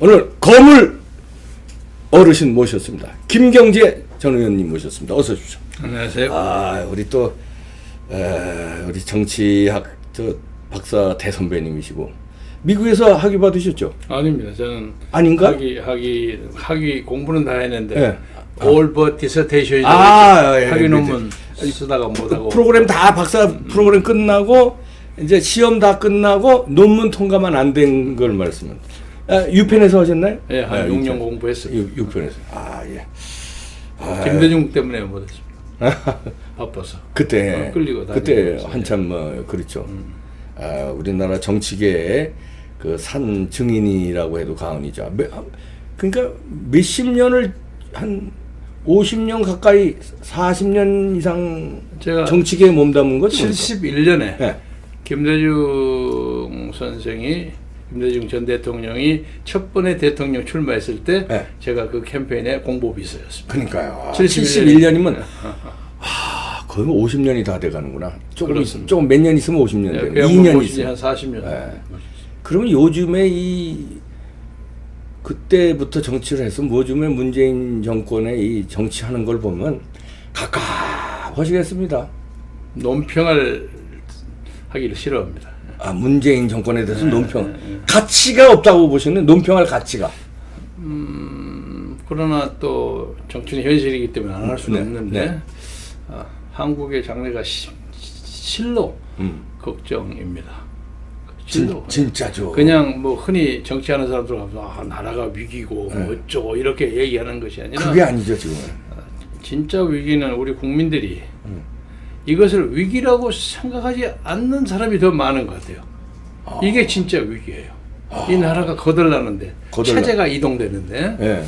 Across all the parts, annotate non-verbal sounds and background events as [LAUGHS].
오늘 거물 어르신 모셨습니다. 김경재 전 의원님 모셨습니다. 어서 오십시오. 안녕하세요. 아, 우리 또 에, 우리 정치학 저 박사 대선배님이시고 미국에서 학위 받으셨죠? 아닙니다. 저는 아닌가? 학위 학위 학위 공부는 다 했는데 예. but dissertation 아, 예, 학위 예, 논문 쓰다가 못하고 프로그램 다 박사 프로그램 끝나고 이제 시험 다 끝나고 논문 통과만 안 된 걸 말씀은. 아, 유펜에서 하셨나요? 예, 한 아, 6년 유펜. 공부했어요. 유, 유펜에서. 아, 예. 김대중 때문에 못했습니다. [LAUGHS] 바빠서. 그때 어, 끌리고 그때 다니면서, 한참 뭐 그렇죠. 아, 우리나라 정치계의 그산 증인이라고 해도 과언이죠. 몇- 그러니까 몇십 년을 한 50년 가까이 40년 이상 제가 정치계에 몸담은 거죠. 71년에 예. 김대중 선생이 김대중 전 대통령이 첫 번째 대통령 출마했을 때 네. 제가 그 캠페인의 공보 비서였습니다. 그러니까요. 71 71년이면 아, 거의 50년이 다 돼가는구나. 조금 있. 조금 몇 년 있으면 50년 네, 양반 2년 보시니 있으면. 한 40년. 네. 그러면 요즘에 이 그때부터 정치를 해서 요즘에 문재인 정권의 이 정치하는 걸 보면 가까워지겠습니다. 논평을 하기를 싫어합니다. 아 문재인 정권에 네, 대해서 논평 가치가 없다고 보시는 논평할 가치가 음, 그러나 또 정치는 현실이기 때문에 안 할 수는 네, 없는데 네. 아, 한국의 장래가 시- 실로 음. 걱정입니다. 진, 실로. 진짜죠. 그냥 뭐 흔히 정치하는 사람들 하면 아, 나라가 위기고 네. 뭐 어쩌고 이렇게 얘기하는 것이 아니라 그게 아니죠 지금은. 진짜 위기는 우리 국민들이 음. 이것을 위기라고 생각하지 않는 사람이 더 많은 것 같아요. 아. 이게 진짜 위기예요. 이 나라가 거덜나는데 거덜나. 체제가 이동되는데 예.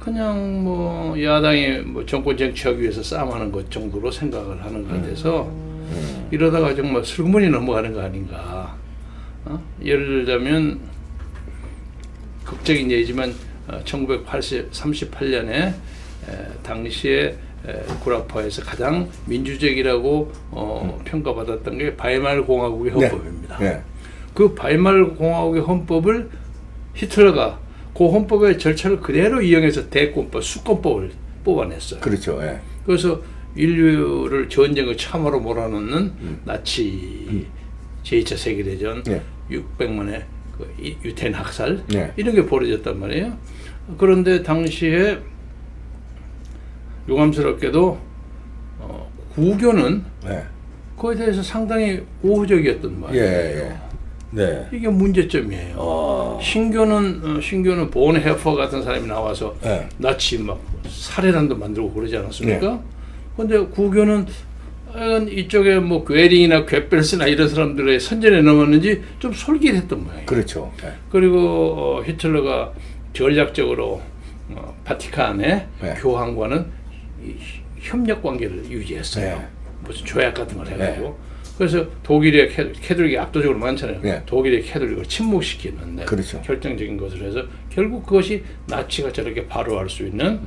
그냥 뭐 야당이 뭐 정권 쟁취하기 위해서 싸움하는 것 정도로 생각을 하는 것 같아서 음. 이러다가 정말 슬그머니 넘어가는 거 아닌가. 어? 예를 들자면 극적인 예지만 1938년에 당시에 에, 구라파에서 가장 민주적이라고 어, 평가받았던 게 바이말 공화국의 네. 헌법입니다. 네. 그 바이말 공화국의 헌법을 히틀러가 그 헌법의 절차를 그대로 이용해서 대권법, 수권법을 뽑아냈어요. 그렇죠. 예. 그래서 인류를 전쟁의 참으로 몰아넣는 나치 제2차 세계대전 네. 600만의 그 이- 유태인 학살 네. 이런 게 벌어졌단 말이에요. 그런데 당시에 유감스럽게도 어, 구교는 예. 그에 대해서 상당히 우호적이었던 예. 말이에요. 예. 네. 이게 문제점이에요. 어. 신교는 어, 신교는 본 헤퍼 같은 사람이 나와서 네. 나치 막 살해란도 만들고 그러지 않았습니까? 네. 근데 구교는 이쪽에 뭐 괴링이나 괴벨스나 이런 사람들의 선전에 넘었는지 좀 솔깃했던 모양이에요. 그렇죠. 예. 그리고 어, 히틀러가 전략적으로 어, 바티칸의 네. 교황과는 이 협력 관계를 유지했어요. 네. 무슨 조약 같은 걸 해가지고. 그래서 독일의 캐, 캐톨릭이 압도적으로 많잖아요. 네. 독일의 캐톨릭을 침묵시키는데 그렇죠. 결정적인 것을 해서 결국 그것이 나치가 저렇게 바로할 수 있는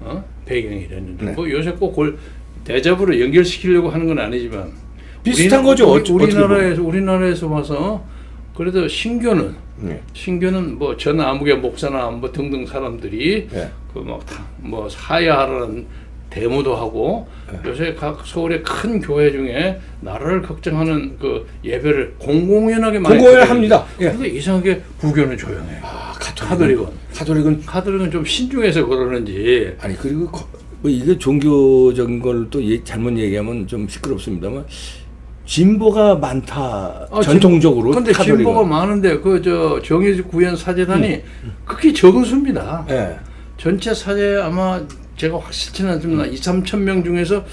어? 배경이 됐는데 네. 뭐 요새 꼭 그걸 대접으로 연결시키려고 하는 건 아니지만 비슷한 우리- 거죠, 우리, 우리나라에서 우리나라에서 봐서 그래도 신교는 네. 신교는 뭐 전 아무개 목사나 뭐 등등 사람들이 예. 그막뭐 사야하라는 데모도 하고 네. 요새 각 서울의 큰 교회 중에 나라를 걱정하는 그 예배를 공공연하게 많이 공공연히. 합니다. 예. 근데 이상하게 부교는 조용해요. 아, 카톨릭은. 카톨릭은 카톨릭은 좀 신중해서 그러는지 아니 그리고 거- 뭐 이게 종교적인 걸 또 잘못 얘기하면 좀 시끄럽습니다만 진보가 많다 아, 전통적으로 근데 카톨릭은. 진보가 많은데 그 저 정예지 구현 사제단이 극히 적은 수입니다. 예. 전체 사제 아마 제가 확실치는 않지만 2, 3천 명 중에서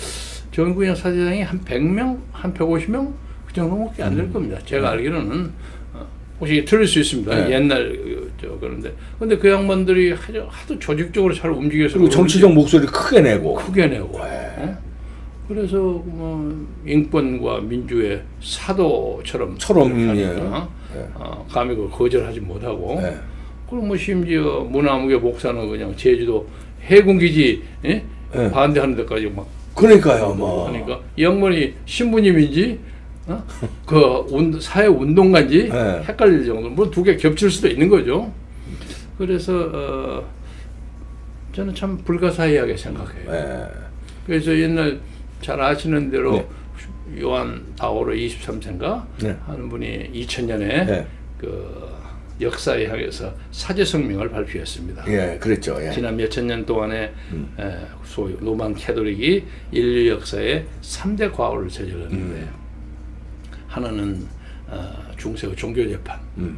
정구형 사제장이 한 100명, 한 150명 그 정도밖에 안 될 겁니다. 제가 알기로는 어, 혹시 틀릴 수 있습니다. 네. 옛날 그, 저 그런데 근데 그 양반들이 하도, 하도 조직적으로 잘 움직여서 그리고 정치적 목소리 크게 내고 크게 내고 네. 어? 그래서 뭐 인권과 민주의 사도처럼 처럼, 예. 예. 어, 감히 그 거절하지 못하고 예. 그리고 뭐 심지어 문화무개 목사는 그냥 제주도 해군기지 예? 예. 반대하는 데까지 막 그러니까요 뭐 하니까 이 양반이 신부님인지 어? 그 운, 사회 운동가인지 예. 헷갈릴 정도. 뭐 두 개 겹칠 수도 있는 거죠. 그래서 어, 저는 참 불가사의하게 생각해요. 예. 그래서 옛날 잘 아시는 대로 네. 요한 바오로 23세인가 네. 하는 분이 2000년에 네. 그 역사에 향해서 사제 성명을 발표했습니다. 예, 그랬죠. 예. 지난 몇천 년 동안에 음. 에, 소위 로만 캐톨릭이 인류 역사에 3대 과오를 저질렀는데 음. 하나는 어, 중세의 종교 재판 음.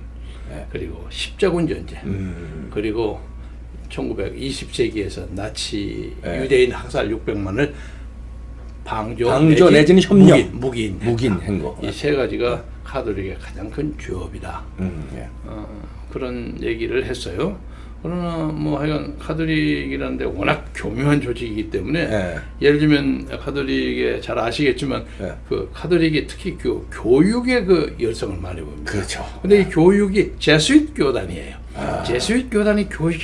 예. 그리고 십자군 전쟁 음. 그리고 1920세기에서 나치 예. 유대인 학살 600만을 방조, 방조 내지는 협력. 묵인, 묵인, 묵인 한 거. 이 세 가지가 카톨릭의 가장 큰 죄업이다. 음. 예. 어, 그런 얘기를 했어요. 그러나 뭐 하여간 카톨릭이라는데 워낙 교묘한 조직이기 때문에 예. 예를 들면 카톨릭에 잘 아시겠지만 예. 그 카톨릭이 특히 교, 교육에 그 열성을 많이 봅니다. 그렇죠. 근데 이 교육이 제수잇 교단이에요. 아. 제수잇 교단이 교육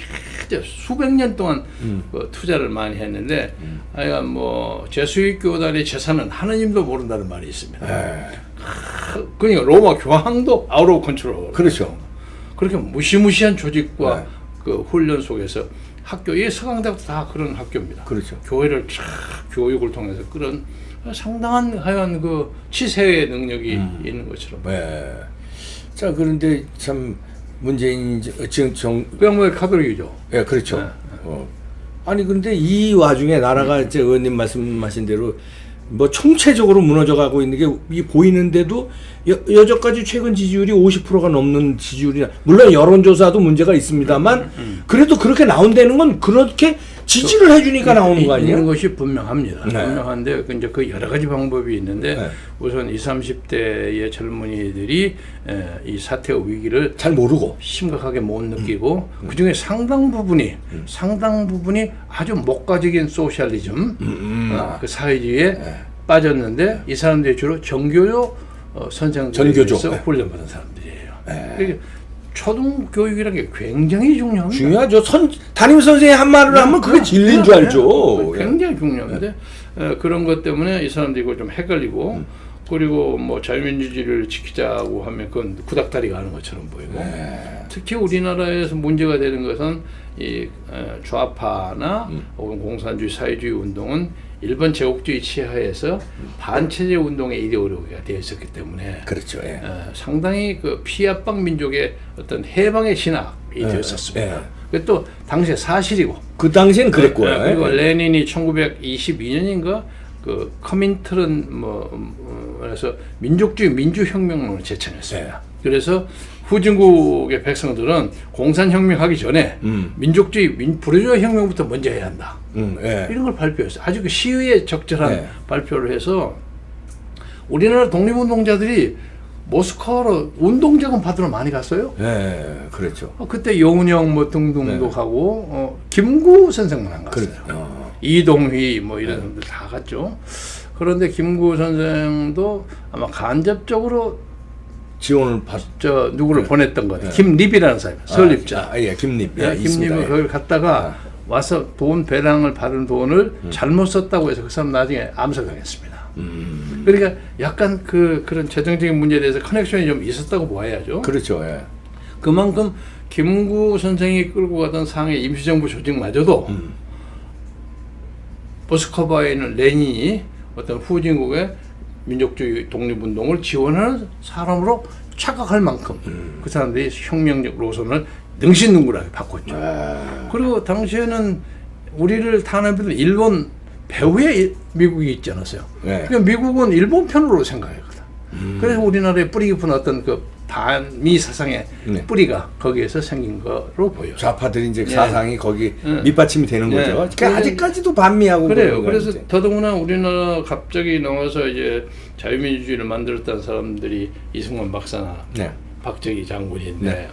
수백 년 동안 음. 그 투자를 많이 했는데 하여간 뭐 제수잇 교단의 재산은 하느님도 모른다는 말이 있습니다. 예. 그러니까 로마 교황도 아웃 오브 컨트롤. 그렇죠. 그렇게 무시무시한 조직과 네. 그 훈련 속에서 학교, 이 서강대학도 다 그런 학교입니다. 그렇죠. 교회를 쫙 교육을 통해서 그런 상당한 하여간 그 치세의 능력이 음. 있는 것처럼. 예. 자, 그런데 참 문재인 저- 지금 정 그냥 뭐 카톨릭이죠. 예, 그렇죠. 네. 어. 아니 근데 이 와중에 나라가 이제 의원님 말씀하신 대로 뭐 총체적으로 무너져 가고 있는 게이 보이는데도 여, 여전까지 최근 지지율이 50%가 넘는 지지율이나 물론 여론조사도 문제가 있습니다만 음, 그래도 그렇게 나온다는 건 그렇게 지지를 해주니까 나오는 거 있는 아니에요? 것이 분명합니다. 네. 분명한데 그 이제 그 여러 가지 방법이 있는데 네. 우선 20, 30대의 젊은이들이 에, 이 사태의 위기를 잘 모르고. 심각하게 못 느끼고 음. 그 중에 상당 부분이 상당 부분이 아주 목가적인 소셜리즘 음. 어, 그 사회주의에 네. 빠졌는데 이 사람들이 주로 전교조 어, 선생들에서. 네. 훈련받은 사람들이에요. 그러니까 초등 교육이라는 게 굉장히 중요합니다. 중요하죠. 선 담임 선생이 한 말을 하면 그게 진리인 줄 알죠. 예. 굉장히 중요한데 에, 그런 것 때문에 이 사람들이 좀 헷갈리고 음. 그리고 뭐 자유민주주의를 지키자고 하면 그건 구닥다리가 하는 것처럼 보이고 네. 특히 우리나라에서 문제가 되는 것은 이 에, 좌파나 음. 혹은 공산주의 사회주의 운동은 일본 제국주의 치하에서 반체제 운동의 이데올로기가 되어 있었기 때문에 그렇죠. 예. 에, 상당히 그 피압방 민족의 어떤 해방의 신학이 예, 되었었습니다. 예. 또 당시에 사실이고 그 당시엔 그랬고요. 네, 그리고 예. 레닌이 1922년인가 그 커민트런 뭐 음, 어, 그래서 민족주의 민주혁명론을 제창했습니다. 네. 그래서 후진국의 백성들은 공산혁명하기 전에 음. 민족주의 민, 부르주아 혁명부터 먼저 해야 한다. 음, 예. 이런 걸 발표했어요. 아주 그 시의에 적절한 네. 발표를 해서 우리나라 독립운동자들이 모스크바로 운동자금 받으러 많이 갔어요. 예, 그렇죠. 어, 그때 여운형 뭐 등등도 네. 가고 어, 김구 선생만 안 갔어요. 그래. 어. 이동휘 뭐 네. 이런 사람들 다 갔죠. 그런데 김구 선생도 아마 간접적으로 지원을 받. 저 누구를 보냈던 것 같아요. 네. 김립이라는 사람, 설립자. 아, 예, 김립. 예, 예, 있습니다. 김립을 예. 거기 갔다가 와서 돈 배당을 받은 돈을 음. 잘못 썼다고 해서 그 사람 나중에 암살당했습니다. 음, 그러니까 약간 그 그런 재정적인 문제에 대해서 커넥션이 좀 있었다고 봐야죠. 그렇죠. 예. 그만큼 김구 선생이 끌고 가던 상해 임시정부 조직마저도 음. 모스크바에 있는 레닌이 어떤 후진국의 민족주의 독립운동을 지원하는 사람으로 착각할 만큼 음. 그 사람들이 혁명적 노선을 능신능굴하게 바꿨죠. 아, 그리고 당시에는 우리를 탄압했던 일본 배후에 일- 미국이 있지 않았어요. 네. 그러니까 미국은 일본 편으로 생각했거든. 그래서 우리나라의 뿌리 깊은 어떤 그 반미 사상의 네. 뿌리가 거기에서 생긴 거로 보여요. 좌파들이 이제 예. 사상이 거기 예. 밑받침이 되는 예. 거죠. 그러니까 아직까지도 반미하고 그래요. 그래서 이제. 더더구나 우리나라 갑자기 나와서 이제 자유민주주의를 만들었다는 사람들이 이승만 박사나 네. 박정희 장군인데 네.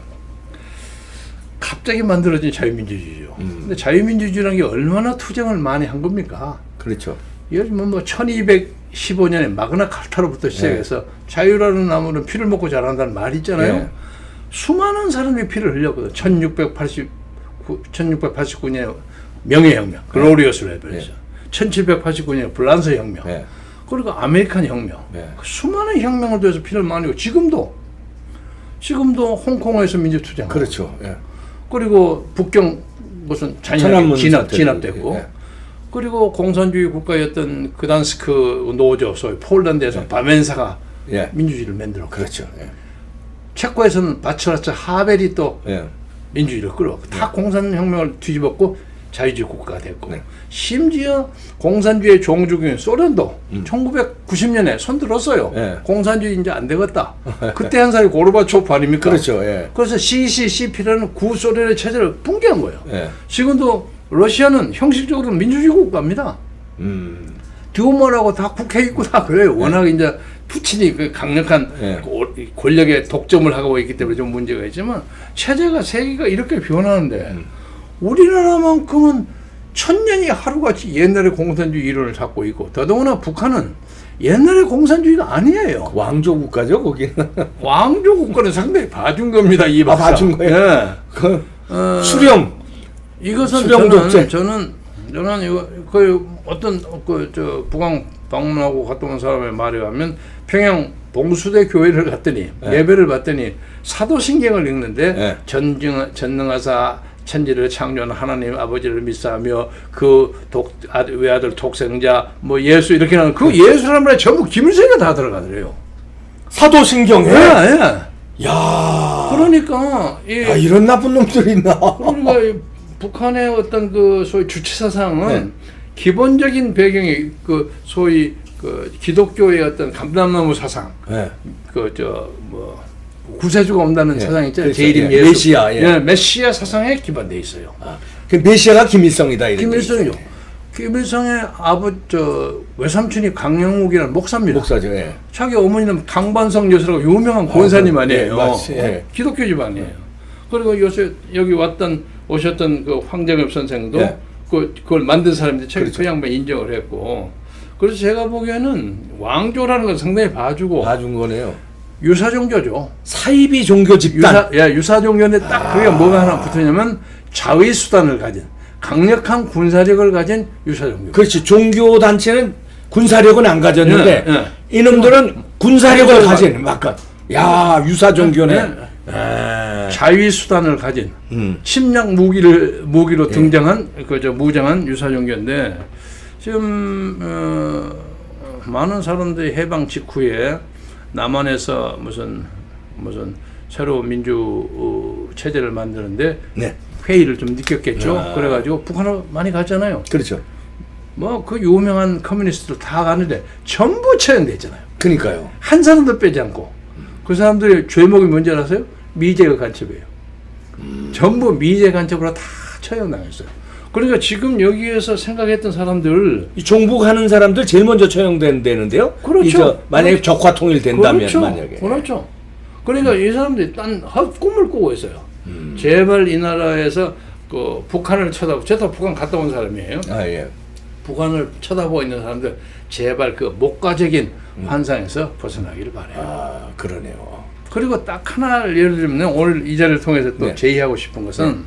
갑자기 만들어진 자유민주주의죠. 음. 근데 자유민주주의라는 게 얼마나 투쟁을 많이 한 겁니까? 그렇죠. 들면 뭐 1215년에 마그나 카타로부터 시작해서 네. 자유라는 나무는 피를 먹고 자란다는 말이 있잖아요. 네. 수많은 사람들이 피를 흘렸거든. 1689, 1689년에 명예혁명, 글로리어스 레벨에서. 1789년에 불란서 혁명. 네. 그리고 아메리칸 혁명. 네. 그 수많은 혁명을 통해서 피를 많이 흘리고 지금도 지금도 홍콩에서 민주투쟁. 그렇죠. 예. 그리고 북경 무슨 잔인하게 진압 진압됐고 예. 그리고 공산주의 국가였던 그단스크 노조 소위 폴란드에서 바멘사가 예. 민주주의를 만들었고 그렇죠. 예. 체코에서는 바츠라츠 하벨이 또 예. 민주주의를 끌어왔고 다 공산혁명을 뒤집었고 자유주의 국가가 됐고 네. 심지어 공산주의 종주국인 소련도 음. 1990년에 손들었어요. 네. 공산주의 이제 안 되겠다. [LAUGHS] 그때 한 사람이 고르바초프 아닙니까? 그렇죠. 예. 그래서 CCCP라는 구소련의 체제를 붕괴한 거예요. 예. 지금도 러시아는 형식적으로 민주주의 국가입니다. 음. 듀오모라고 다 국회 있고 다 그래요. 워낙 이제 푸틴이 그 강력한 네. 고- 권력의 독점을 하고 있기 때문에 좀 문제가 있지만 체제가 세계가 이렇게 변하는데 음. 우리나라만큼은 천년이 하루같이 옛날의 공산주의 이론을 잡고 있고 더더구나 북한은 옛날의 공산주의가 아니에요. 왕조 국가죠, 거기는. 왕조 국가는 상당히 봐준 겁니다. 이 아, 박사. 봐준 거예요? 예. 그 어, 수령. 이것은 저는. 저는 저는 이거 그 어떤 그 저 북한 방문하고 갔다 온 사람의 말에 하면 평양 봉수대 교회를 갔더니 네. 예배를 받더니 사도신경을 읽는데 네. 전증 전능하사 천지를 창조한 하나님 아버지를 믿사하며 그독 아들, 외아들 독생자 뭐 예수 이렇게 나오는 그 예수 사람들에 전부 김일성이 다 들어가더래요. 사도신경에. 예, 예. 야. 그러니까 이 아, 이런 나쁜 놈들이 있나. 그러니까 이 북한의 어떤 그 소위 주체 사상은 네. 기본적인 배경이 그 소위 그 기독교의 어떤 감람나무 사상, 예. 그저 뭐 구세주가 온다는 예, 사상 있잖아요. 그렇죠. 제 이름 예. 메시아, 예. 메시아 사상에 기반돼 있어요. 아, 그 메시아가 김일성이다 이런 김일성이요. 김일성의 아버 저 외삼촌이 강영욱이라는 목사입니다. 목사죠. 예. 자기 어머니는 강반성 여사라고 유명한 권사님 그, 아니에요. 예, 맞지, 예. 기독교 집안이에요. 그리고 요새 여기 왔던 오셨던 그 황정엽 선생도 예. 그 그걸 만든 사람인데 그 그렇죠. 양반 인정을 했고 그래서 제가 보기에는 왕조라는 건 상당히 봐주고 봐준 거네요. 유사 종교죠. 사이비 종교 집단. 유사 예 유사 종교인데 딱 그게 뭐가 하나 붙으냐면 자위 수단을 가진 강력한 군사력을 가진 유사 종교. 그렇지. 종교 단체는 군사력은 안 가졌는데 예, 예. 이놈들은 군사력을 군사력을 가진 막간. 야 유사 종교네. 예. 에. 자위 수단을 가진 음. 침략 무기를 예. 무기로 등장한 그저 무장한 유사 종교인데 지금 어, 많은 사람들이 해방 직후에 남한에서 무슨 무슨 새로운 민주 어, 체제를 만드는데 네. 회의를 좀 느꼈겠죠. 아. 그래가지고 북한을 많이 갔잖아요. 그렇죠. 뭐 그 유명한 커뮤니스트들 다 가는데 전부 있잖아요. 그러니까요. 한 사람도 빼지 않고 그 사람들의 죄목이 뭔지 알아세요? 미제가 간첩이에요. 전부 미제 간첩으로 다 처형당했어요. 그러니까 지금 여기에서 생각했던 사람들 이 종북하는 사람들 제일 먼저 처형된다는데요. 그렇죠. 만약에 적화 통일된다면 그렇죠. 만약에. 그렇죠. 그러니까 이 사람들이 딴헛 꿈을 꾸고 있어요. 음. 제발 이 나라에서 그 북한을 쳐다보. 제가 북한 갔다 온 사람이에요. 아 예. 북한을 쳐다보고 있는 사람들 제발 그 목가적인 환상에서 벗어나기를 바래요. 아 그러네요. 그리고 딱 하나 예를 들면 오늘 이 자리를 통해서 또 네. 제의하고 싶은 것은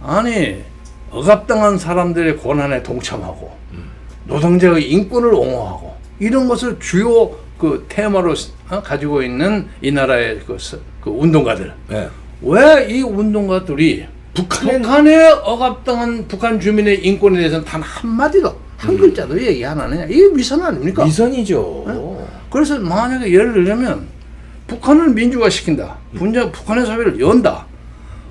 아니 억압당한 사람들의 고난에 동참하고 노동자의 인권을 옹호하고 이런 것을 주요 그 테마로 어, 가지고 있는 이 나라의 그, 서- 그 운동가들 예. 왜이 운동가들이 북한에 북한에 억압당한 북한 주민의 인권에 대해서는 단 한마디도 한 글자도 얘기 안 하느냐 이게 위선 아닙니까? 미선이죠. 그래서 만약에 예를 들면 북한을 민주화 시킨다. 분자 북한의 사회를 연다.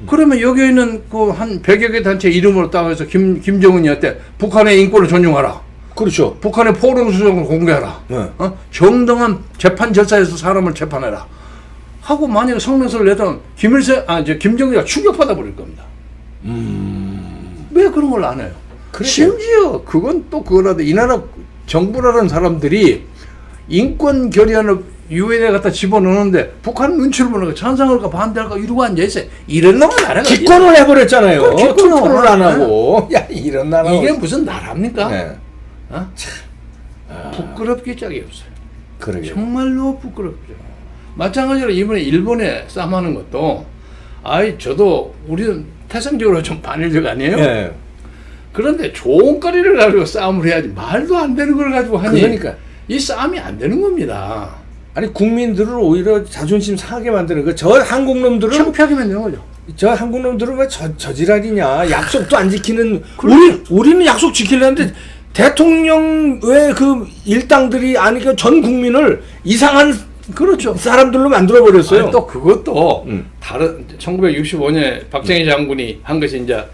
그러면 여기 있는 그 한 100여 개 단체 이름으로 딱 해서 김, 김정은이한테 북한의 인권을 존중하라. 그렇죠. 북한의 포럼 수정을 공개하라. 네. 어? 정당한 재판 절차에서 사람을 재판해라. 하고 만약에 성명서를 내던 김일세, 아, 이제 김정은이가 충격받아 버릴 겁니다. 왜 그런 걸 안 해요? 그러게요. 심지어 그건 또 그거라도 이 나라 정부라는 사람들이 인권 결의안을 유엔에 갖다 집어넣는데 북한 눈치를 보는 거 찬성할까 반대할까 이러고 앉아 있어요. 이런 놈은 나라가 기권을 해버렸잖아요. 그 기권을 투표를 안. 하고. [LAUGHS] 야 이런 나라. 이게 무슨 나라입니까? 네. 어? 부끄럽기 짝이 없어요. 그러게. 정말로 부끄럽죠. 마찬가지로 이번에 일본에 싸움하는 것도 아이 저도 우리는 태생적으로 좀 반일적 아니에요? 예. 그런데 좋은 거리를 가지고 싸움을 해야지 말도 안 되는 걸 가지고 하니 그러니까. 이 싸움이 안 되는 겁니다. 아니 국민들을 오히려 자존심 상하게 만드는 거. 저 한국 놈들은 창피하게 만드는 거죠. 저 한국 놈들은 왜 저, 저지랄이냐 약속도 안 지키는 우리 우리는 약속 지키려는데 대통령 왜 그 일당들이 아니 그전 국민을 이상한 그렇죠. 사람들로 만들어 버렸어요. 아니, 또 그것도 음. 다른 1965년에 박정희 장군이 한 것이 이제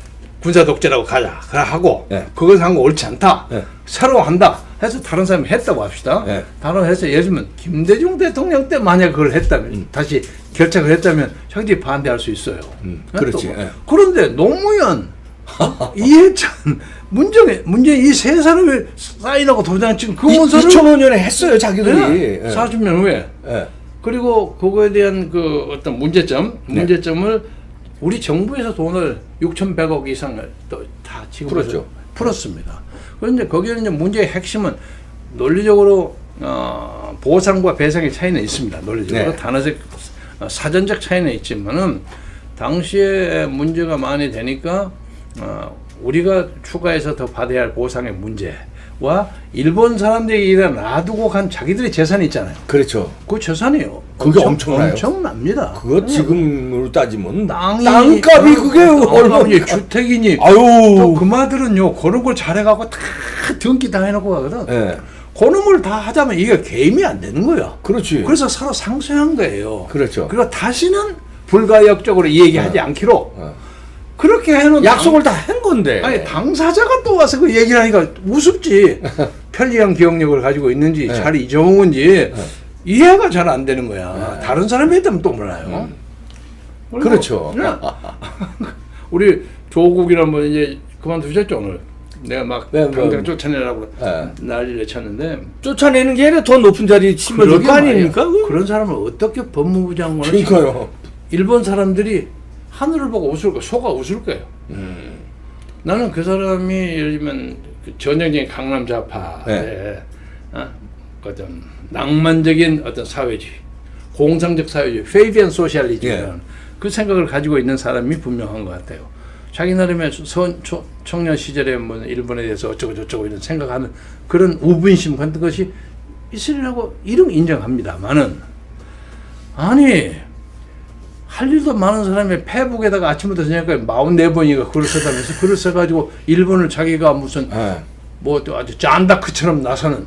군사 독재라고 가자 하고 네. 그걸 한 거 옳지 않다 네. 새로 한다 해서 다른 사람이 했다고 합시다 네. 다른 해서 예를 들면 김대중 대통령 때 만약 그걸 했다면 다시 결착을 했다면 형들이 반대할 수 있어요 음, 네, 그렇지. 또 뭐. 예. 그런데 노무현 [LAUGHS] 이해찬 문정혜 문재인 이 세 사람이 사인하고 도장 찍은 그 이- 문서를 2005년에 했어요 자기들이. 네, 예. 40년 후에 예. 그리고 그거에 대한 그 어떤 문제점, 문제점을 우리 정부에서 돈을 6,100억 이상을 또 다 지금 풀었죠. 풀었습니다. 그런데 거기에는 이제 문제의 핵심은 논리적으로 어, 보상과 배상의 차이는 있습니다. 논리적으로 네. 단어적 어, 사전적 차이는 있지만은 당시에 문제가 많이 되니까 어, 우리가 추가해서 더 받아야 할 보상의 문제 와 일본 사람들이 이래 놔두고 간 자기들의 재산이 있잖아요. 그렇죠. 그 재산이에요. 그게 엄청나요. 엄청납니다. 그거 지금으로 따지면 땅이 땅값이 그게 얼마? 얼마니 주택이니 또 아유. 그마들은요 그런 걸 잘해갖고 다 등기 다 해놓고 가거든. 예. 그놈을 다 하자면 이게 게임이 안 되는 거야. 그렇지. 그래서 서로 상쇄한 거예요. 그렇죠. 그리고 다시는 불가역적으로 얘기하지 않기로 어. 그렇게 해놓은 약속을 다 한 건데. 당, 아니 당사자가 또 와서 그 얘기를 하니까 우습지. [LAUGHS] 편리한 기억력을 가지고 있는지 네. 잘 잊어먹은 건지 이해가 잘 안 되는 거야. 다른 사람이 했다면 또 몰라요. 그리고 그렇죠. 네. [LAUGHS] 우리 조국이란 분 이제 그만두셨죠 오늘. 내가 막 네, 뭐. 당장 쫓아내라고 네. 난리를 쳤는데 쫓아내는 게 아니라 더 높은 자리 치면 그러게 될거 말이야. 아닙니까? 그런 사람을 어떻게 법무부 장관을 그러니까요. 일본 사람들이 하늘을 보고 웃을 거 속아 웃을 거예요. 음. 나는 그 사람이 예를 들면 그 전형적인 강남 좌파의 네. 어? 어떤 낭만적인 어떤 사회주의, 공상적 사회주의, 페이비안 소셜리즘이라는 예. 그 생각을 가지고 있는 사람이 분명한 것 같아요. 자기 나름의 선, 초, 청년 시절에 뭐 일본에 대해서 어쩌고 저쩌고 이런 생각하는 그런 우분심 같은 것이 있으리라고 이름 인정합니다만은 아니 할 일도 많은 사람이 페북에다가 아침부터 저녁까지 44번이가 글을 써다면서 글을 써가지고 일본을 자기가 무슨 예. 뭐또 아주 잔다크처럼 나서는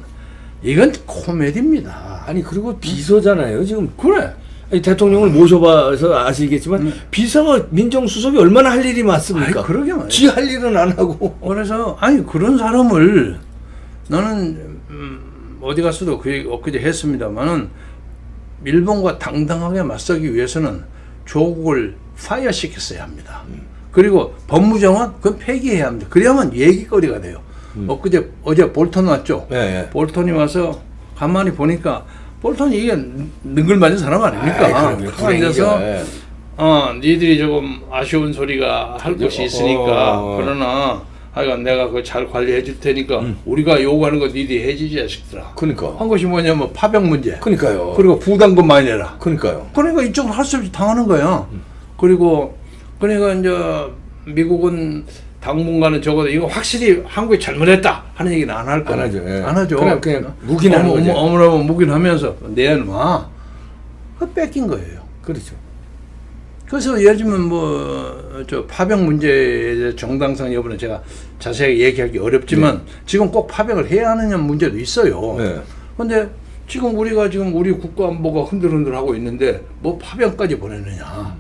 이건 코미디입니다. 아니 그리고 비서잖아요 지금. 그래. 아니, 대통령을 모셔봐서 아시겠지만 비서가 민정수석이 얼마나 할 일이 많습니까? 그러게 말이야. 지 할 일은 안 하고. 그래서 아니 그런 사람을 나는 음, 어디 가서도 그 얘기 엊그제 했습니다만은 일본과 당당하게 맞서기 위해서는 조국을 파이어 시켰어야 합니다. 그리고 법무장관 그건 폐기해야 합니다. 그래야만 얘기거리가 돼요. 엊그제 어제 볼턴 왔죠. 예, 예. 볼턴이 와서 가만히 보니까 볼턴이 이게 능글 맞은 사람 아닙니까? 그럼요. 가만히 앉아서. 예. 어, 니들이 조금 아쉬운 소리가 할 것이 있으니까 어. 그러나 하여간 내가 그거 잘 관리해 줄 테니까 우리가 요구하는 거 니들이 해주지 자식들아 그러니까. 한 것이 뭐냐면 파병 문제 그러니까요. 그리고 부담금 많이 내라 그러니까요. 그러니까 이쪽은 할 수 없이 당하는 거야 그리고 그러니까 이제 미국은 당분간은 적어도 이거 확실히 한국이 잘못했다 하는 얘기는 안 할 거야 안 하죠, 예. 안 하죠 그냥- 그냥 어머. 어머, 어머나 묵인하면서 내놔 그 뺏긴 거예요 그렇죠. 그래서 예를 들면 뭐저 파병 문제에 대해 정당성 여부는 제가 자세하게 얘기하기 어렵지만 지금 꼭 파병을 해야 하느냐 문제도 있어요. 네. 근데 지금 우리가 지금 우리 국가 안보가 흔들흔들하고 있는데 뭐 파병까지 보내느냐.